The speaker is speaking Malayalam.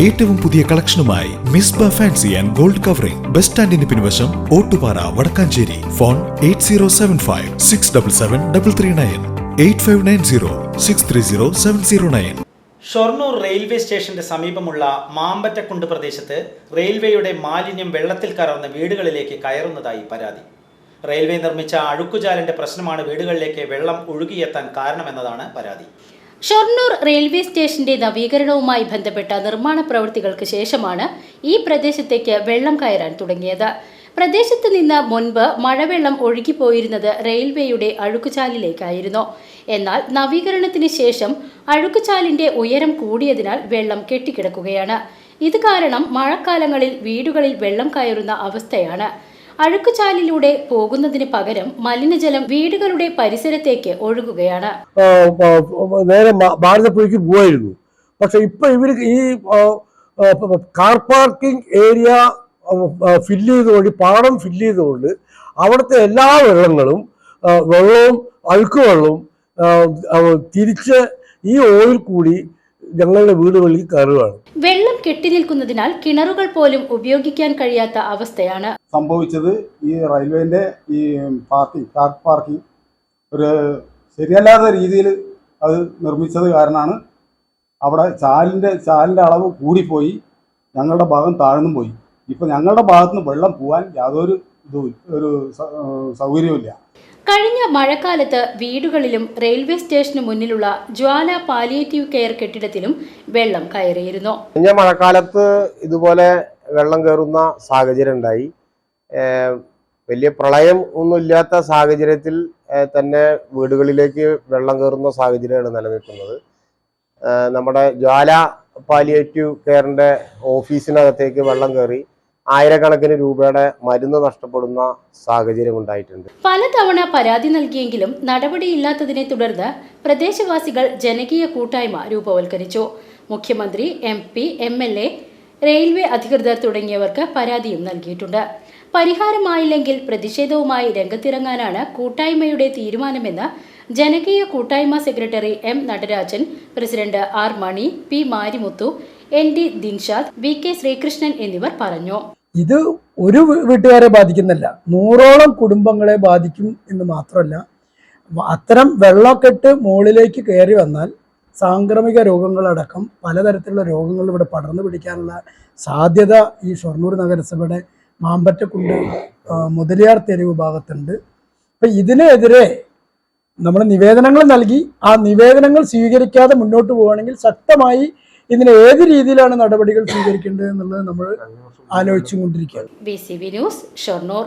ഏറ്റവും പുതിയ കളക്ഷനുമായി Misba fancy and gold covering. Bus സ്റ്റാൻഡിന് പിൻവശം Ottupara Vadakkanchery. Phone eight zero seven five six double seven double three nine eight five nine zero six three zero seven zero nine. Shoranur railway സ്റ്റേഷന്റെ സമീപമുള്ള മാമ്പറ്റക്കുണ്ട് പ്രദേശത്ത് റെയിൽവേയുടെ മാലിന്യം വെള്ളത്തിൽ കയറുന്ന വീടുകളിലേക്ക് കയറുന്നതായി പരാതി. റെയിൽവേ നിർമ്മിച്ച അഴുക്കുചാലിന്റെ പ്രശ്നമാണ് വീടുകളിലേക്ക് വെള്ളം ഒഴുകിയെത്താൻ കാരണമെന്നതാണ് പരാതി. ഷൊർണൂർ റെയിൽവേ സ്റ്റേഷന്റെ നവീകരണവുമായി ബന്ധപ്പെട്ട നിർമ്മാണ പ്രവൃത്തികൾക്ക് ശേഷമാണ് ഈ പ്രദേശത്തേക്ക് വെള്ളം കയറാൻ തുടങ്ങിയത്. പ്രദേശത്ത് നിന്ന് മുൻപ് മഴവെള്ളം ഒഴുകിപ്പോയിരുന്നത് റെയിൽവേയുടെ അഴുക്കുചാലിലേക്കായിരുന്നു. എന്നാൽ നവീകരണത്തിന് ശേഷം അഴുക്കുചാലിന്റെ ഉയരം കൂടിയതിനാൽ വെള്ളം കെട്ടിക്കിടക്കുകയാണ്. ഇത് കാരണം മഴക്കാലങ്ങളിൽ വീടുകളിൽ വെള്ളം കയറുന്ന അവസ്ഥയാണ്. അഴുക്കുചാലിലൂടെ പോകുന്നതിന് പകരം മലിനജലം വീടുകളുടെ പരിസരത്തേക്ക് ഒഴുകുകയാണ്. നേരെ ഭാരതപ്പുഴയ്ക്ക് പോവായിരുന്നു. പക്ഷെ ഇപ്പൊ ഇവർ ഈ കാർ പാർക്കിംഗ് ഏരിയ ഫില്ല് ചെയ്തുകൊണ്ട് പാടം ഫില്ല് ചെയ്തുകൊണ്ട് അവിടുത്തെ എല്ലാ വെള്ളങ്ങളും വെള്ളവും അഴുക്കുവെള്ളവും തിരിച്ച് ഈ ഓയിൽ കൂടി ഞങ്ങളുടെ വീടുകളിൽ കയറുകയാണ്. വെള്ളം കെട്ടിനിൽക്കുന്നതിനാൽ കിണറുകൾ പോലും ഉപയോഗിക്കാൻ കഴിയാത്ത അവസ്ഥയാണ്. സംഭവിച്ചത് ഈ റെയിൽവേന്റെ ഈ പാർക്കിംഗ് കാർ പാർക്കിംഗ് ഒരു ശരിയല്ലാത്ത രീതിയിൽ അത് നിർമ്മിച്ചത് കാരണമാണ് അവിടെ ചാലിന്റെ ചാലിന്റെ അളവ് കൂടിപ്പോയി ഞങ്ങളുടെ ഭാഗം താഴ്ന്നും പോയി. ഇപ്പം ഞങ്ങളുടെ ഭാഗത്ത് നിന്ന് വെള്ളം പോകാൻ യാതൊരു ഇതും ഒരു സൗകര്യവും സൗകര്യവുമില്ല. കഴിഞ്ഞ മഴക്കാലത്ത് വീടുകളിലും റെയിൽവേ സ്റ്റേഷന് മുന്നിലുള്ള ജ്വാല പാലിയേറ്റീവ് കെയർ കെട്ടിടത്തിലും വെള്ളം കയറിയിരുന്നു. കഴിഞ്ഞ മഴക്കാലത്ത് ഇതുപോലെ വെള്ളം കയറുന്ന സാഹചര്യം ഉണ്ടായി. വലിയ പ്രളയം ഒന്നും ഇല്ലാത്ത സാഹചര്യത്തിൽ തന്നെ വീടുകളിലേക്ക് വെള്ളം കയറുന്ന സാഹചര്യമാണ് നിലനിൽക്കുന്നത്. നമ്മുടെ ജ്വാല പാലിയേറ്റീവ് കെയറിന്റെ ഓഫീസിനകത്തേക്ക് വെള്ളം കയറി ആയിരക്കണക്കിന് രൂപയുടെ മരുന്ന് നഷ്ടപ്പെടുന്ന സാഹചര്യം ഉണ്ടായിട്ടുണ്ട്. പലതവണ പരാതി നൽകിയെങ്കിലും നടപടിയില്ലാത്തതിനെ തുടർന്ന് പ്രദേശവാസികൾ ജനകീയ കൂട്ടായ്മ രൂപവൽക്കരിച്ചു. മുഖ്യമന്ത്രി M P M L A railway അധികൃതർ തുടങ്ങിയവർക്ക് പരാതിയും നൽകിയിട്ടുണ്ട്. പരിഹാരമായില്ലെങ്കിൽ പ്രതിഷേധവുമായി രംഗത്തിറങ്ങാനാണ് കൂട്ടായ്മയുടെ തീരുമാനമെന്ന് ജനകീയ കൂട്ടായ്മ secretary M Natarajan president R Mani P Marimuthu N D Dinshad V K Sreekrishnan എന്നിവർ പറഞ്ഞു. ഇത് ഒരു വീട്ടുകാരെ ബാധിക്കുന്നില്ല. നൂറോളം കുടുംബങ്ങളെ ബാധിക്കും എന്ന് മാത്രമല്ല അത്തരം വെള്ളക്കെട്ട് മുകളിലേക്ക് കയറി വന്നാൽ സാംക്രമിക രോഗങ്ങളടക്കം പലതരത്തിലുള്ള രോഗങ്ങൾ ഇവിടെ പടർന്നു പിടിക്കാനുള്ള സാധ്യത ഈ ഷൊർണൂർ നഗരസഭയുടെ മാമ്പറ്റക്കുണ്ട് മുതലിയാർ തെരുവ് ഭാഗത്തുണ്ട് അപ്പം ഇതിനെതിരെ നമ്മൾ നിവേദനങ്ങൾ നൽകി ആ നിവേദനങ്ങൾ സ്വീകരിക്കാതെ മുന്നോട്ട് പോവുകയാണെങ്കിൽ ശക്തമായി ഇതിന് ഏത് രീതിയിലാണ് നടപടികൾ സ്വീകരിക്കേണ്ടത് എന്നുള്ളത് നമ്മൾ ആലോചിച്ചുകൊണ്ടിരിക്കുകയാണ്. B C B news Shoranur.